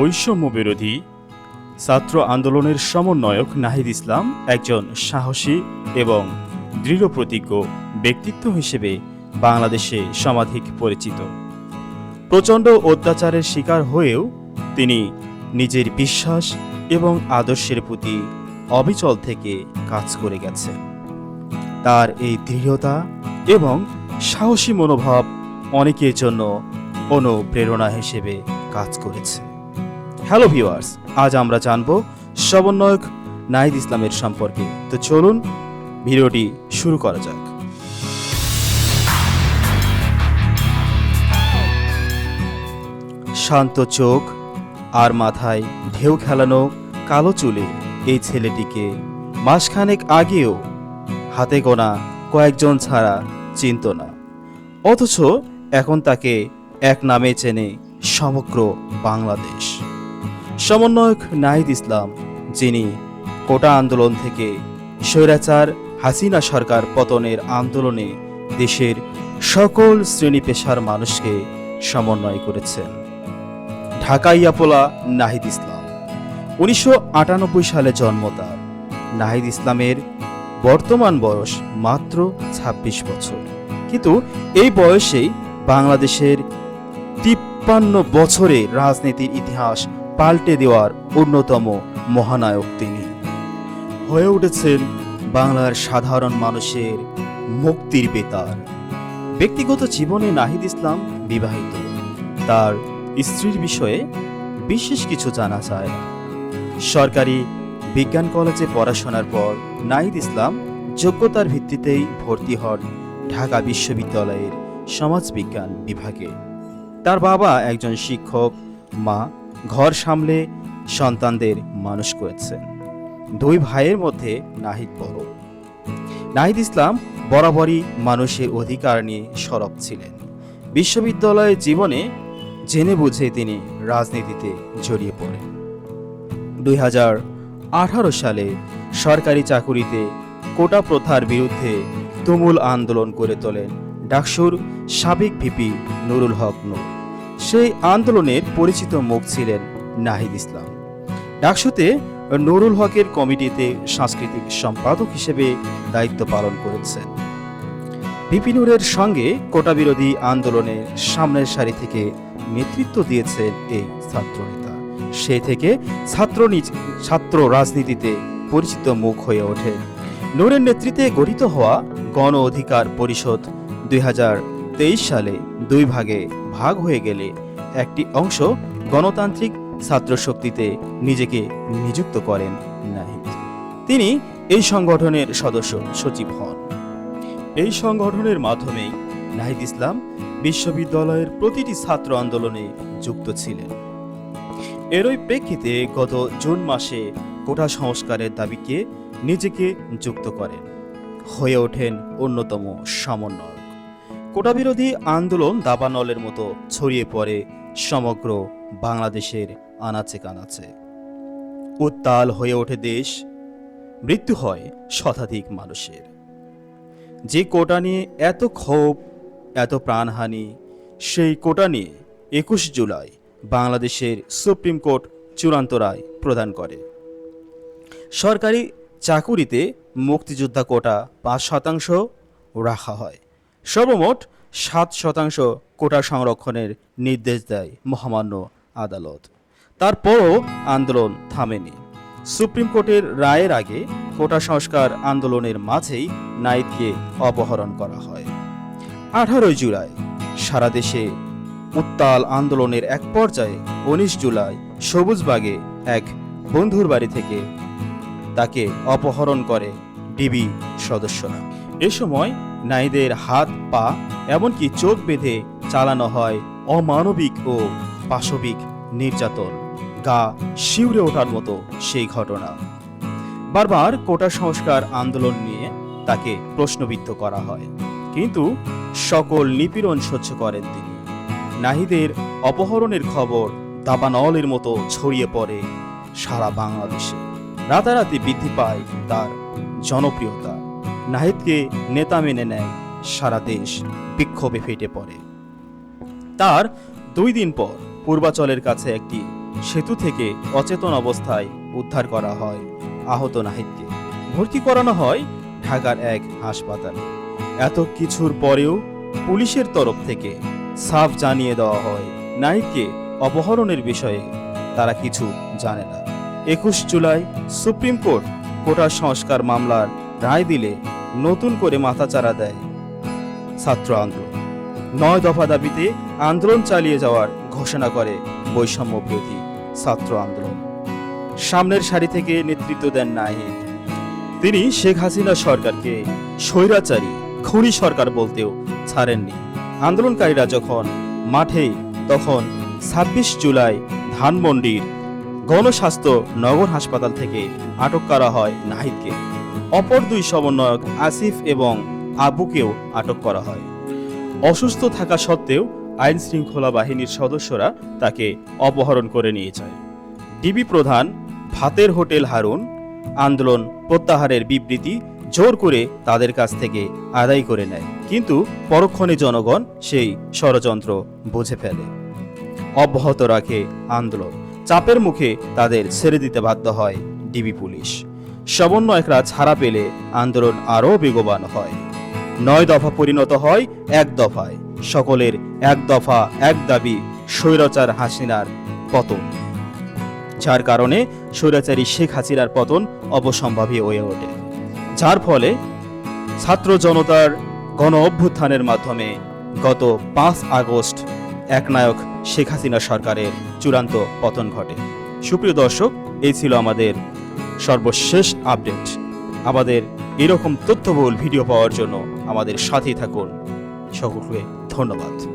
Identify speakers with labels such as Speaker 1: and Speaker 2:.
Speaker 1: বৈষম্য বিরোধী ছাত্র আন্দোলনের সমন্বয়ক নাহিদ ইসলাম একজন সাহসী এবং দৃঢ় প্রতিজ্ঞ ব্যক্তিত্ব হিসেবে বাংলাদেশে সমাধিক পরিচিত। প্রচণ্ড অত্যাচারের শিকার হয়েও তিনি নিজের বিশ্বাস এবং আদর্শের প্রতি অবিচল থেকে কাজ করে গেছেন। তার এই দৃঢ়তা এবং সাহসী মনোভাব অনেকের জন্য অনুপ্রেরণা হিসেবে কাজ করেছে। হ্যালো ভিউয়ার্স, আজ আমরা জানব সমন্বয়ক নাহিদ ইসলামের সম্পর্কে। তো চলুন ভিডিওটি শুরু করা যাক। শান্ত চোখ আর মাথায় ঢেউ খেলানো কালো চুলে এই ছেলেটিকে মাসখানেক আগেও হাতে গোনা কয়েকজন ছাড়া চিনত না। অথচ এখন তাকে এক নামে চেনে সমগ্র বাংলাদেশ। সমন্বয়ক নাহিদ ইসলাম, যিনি কোটা আন্দোলন থেকে স্বৈরাচার হাসিনা সরকার পতনের আন্দোলনে দেশের সকল শ্রেণি পেশার মানুষকে সমন্বয় করেছেন। ঢাকা ইয়াপোলা নাহিদ ইসলাম। উনিশশো আটানব্বই সালে জন্ম তার। নাহিদ ইসলামের বর্তমান বয়স মাত্র ২৬ বছর। কিন্তু এই বয়সেই বাংলাদেশের তিপ্পান্ন বছরে রাজনীতির ইতিহাস পাল্টে দেওয়ার অন্যতম মহানায়ক তিনি। হয়ে উঠেছেন বাংলার সাধারণ মানুষের মুক্তির বেতার। ব্যক্তিগত জীবনে নাহিদ ইসলাম বিবাহিত। তার স্ত্রীর বিষয়ে বিশেষ কিছু জানা যায় না। সরকারি বিজ্ঞান কলেজে পড়াশোনার পর নাহিদ ইসলাম যোগ্যতার ভিত্তিতেই ভর্তি হন ঢাকা বিশ্ববিদ্যালয়ের সমাজবিজ্ঞান বিভাগে। তার বাবা একজন শিক্ষক, মা ঘর সামলে সন্তানদের মানুষ করেছেন দুই ভাইয়ের মধ্যে নাহিদ বড়। নাহিদ ইসলাম বরাবরই মানুষের অধিকার নিয়ে সরব ছিলেন। বিশ্ববিদ্যালয়ের জীবনে জেনে বুঝে তিনি রাজনীতিতে জড়িয়ে পড়েন। দুই হাজার আঠারো সালে সরকারি চাকুরিতে কোটা প্রথার বিরুদ্ধে তুমুল আন্দোলন করে তোলেন ডাকসুর সাবেক ভিপি নুরুল হক নূর। সেই আন্দোলনের পরিচিত মুখ ছিলেন নাহিদ ইসলাম। ডাকসুতে নুরুল হকের কমিটিতে সাংস্কৃতিক সম্পাদক হিসেবে দায়িত্ব পালন করেছেন। বিপিনুরের সঙ্গে কোটা বিরোধী আন্দোলনের সামনের সারি থেকে নেতৃত্ব দিয়েছেন এই ছাত্রনেতা। সে থেকে ছাত্র ছাত্র রাজনীতিতে পরিচিত মুখ হয়ে ওঠে। নূরের নেতৃত্বে গঠিত হওয়া গণ অধিকার পরিষদ দুই হাজার তেইশ সালে দুই ভাগে ভাগ হয়ে গেলে একটি অংশ গণতান্ত্রিক ছাত্র শক্তিতে নিজেকে নিযুক্ত করেন নাহিদ। তিনি এই সংগঠনের সদস্য, সচিব হন। এই সংগঠনের মাধ্যমেই নাহিদ ইসলাম বিশ্ববিদ্যালয়ের প্রতিটি ছাত্র আন্দোলনে যুক্ত ছিলেন। এরই প্রেক্ষিতে গত জুন মাসে কোটা সংস্কারের দাবিকে নিজেকে যুক্ত করেন। হয়ে ওঠেন অন্যতম সমন্বয়ক। কোটা বিরোধী আন্দোলন দাবানলের মতো ছড়িয়ে পড়ে সমগ্র বাংলাদেশের আনাচে কানাচে। উত্তাল হয়ে ওঠে দেশ, মৃত্যু হয় শতাধিক মানুষের। যে কোটা নিয়ে এত ক্ষোভ, এত প্রাণহানি, সেই কোটা নিয়ে একুশ জুলাই বাংলাদেশের সুপ্রিম কোর্ট চূড়ান্ত রায় প্রদান করে। সরকারি চাকুরিতে মুক্তিযোদ্ধা কোটা পাঁচ শতাংশ রাখা হয়। সর্বমোট সাত শতাংশ কোটা সংরক্ষণের নির্দেশ দেয় মহামান্য আদালত। তারপরও আন্দোলন থামেনি। সুপ্রিম কোর্টের রায়ের আগে কোটা সংস্কার আন্দোলনের মাঝেই নাইদকে অপহরণ করা হয়। আঠারোই জুলাই, সারা দেশে উত্তাল আন্দোলনের এক পর্যায়ে উনিশ জুলাই সবুজবাগে এক বন্ধুর বাড়ি থেকে তাকে অপহরণ করে ডিবি সদস্যরা। এ সময় নাইদের হাত, পা, এমনকি চোখ বেঁধে চালানো হয় অমানবিক ও পাশবিক নির্যাতন। গা শিউরে ওঠার মতো সেই ঘটনা। বারবার কোটা সংস্কার আন্দোলন নিয়ে তাকে প্রশ্নবিদ্ধ করা হয়। কিন্তু সকল নিপীড়ন সহ্য করেন তিনি। নাহিদের অপহরণের খবর দাবানলের মতো ছড়িয়ে পড়ে সারা বাংলাদেশে। রাতারাতি বৃদ্ধি পায় তার জনপ্রিয়তা। নাহিদকে নেতা মেনে নেয় সারা দেশ বিক্ষোভে ফেটে পড়ে। তার দুই দিন পর পূর্বাচলের কাছে একটি সেতু থেকে অচেতন অবস্থায় উদ্ধার করা হয় আহত নাহিদকে। ভর্তি করানো হয় ঢাকার এক হাসপাতালে। এত কিছুর পরেও পুলিশের তরফ থেকে সাফ জানিয়ে দেওয়া হয়, নাহিদকে অপহরণের বিষয়ে তারা কিছু জানে না। একুশ জুলাই সুপ্রিম কোর্ট কোটা সংস্কার মামলার রায় দিলে নতুন করে মাথাচাড়া দেয়। ছাত্র আন্দোলন। নয় দফা দাবিতে আন্দোলন চালিয়ে যাওয়ার ঘোষণা করে বৈষম্য বিরোধী ছাত্র আন্দোলন। সামনের সারি থেকে নেতৃত্ব দেন নাহিদ। তিনি শেখ হাসিনা সরকারকে স্বৈরাচারী, খুনি সরকার বলতেও ছাড়েননি। আন্দোলনকারীরা যখন মাঠে, তখন ছাব্বিশ জুলাই ধানমন্ডির গণস্বাস্থ্য নগর হাসপাতাল থেকে আটক করা হয় নাহিদকে। অপর দুই সমন্বয়ক আসিফ এবং আবুকেও আটক করা হয়। অসুস্থ থাকা সত্ত্বেও আইন শৃঙ্খলা বাহিনীর সদস্যরা তাকে অপহরণ করে নিয়ে যায়। ডিবি প্রধান ভাতের হোটেল হারুন আন্দোলন প্রত্যাহারের বিবৃতি জোর করে তাদের কাছ থেকে আদায় করে নেয়। কিন্তু পরক্ষণে জনগণ সেই ষড়যন্ত্র বুঝে ফেলে। অব্যাহত রাখে আন্দোলন। চাপের মুখে তাদের ছেড়ে দিতে বাধ্য হয় ডিবি পুলিশ। সমন্বয়করা ছাড়া পেলে আন্দোলন আরও বেগবান হয়। নয় দফা পরিণত হয় এক দফায়। সকলের এক দফা, এক দাবি, স্বৈরাচার হাসিনার পতন। যার কারণে স্বৈরাচারী শেখ হাসিনার পতন অবসম্ভাবী হয়ে ওঠে। যার ফলে ছাত্র জনতার গণ অভ্যুত্থানের মাধ্যমে গত পাঁচ আগস্ট একনায়ক শেখ হাসিনা সরকারের চূড়ান্ত পতন ঘটে। সুপ্রিয় দর্শক, এই ছিল আমাদের সর্বশেষ আপডেট। আমাদের এরকম তথ্যবহুল ভিডিও পাওয়ার জন্য আমাদের সাথেই থাকুন। সকলকে ধন্যবাদ।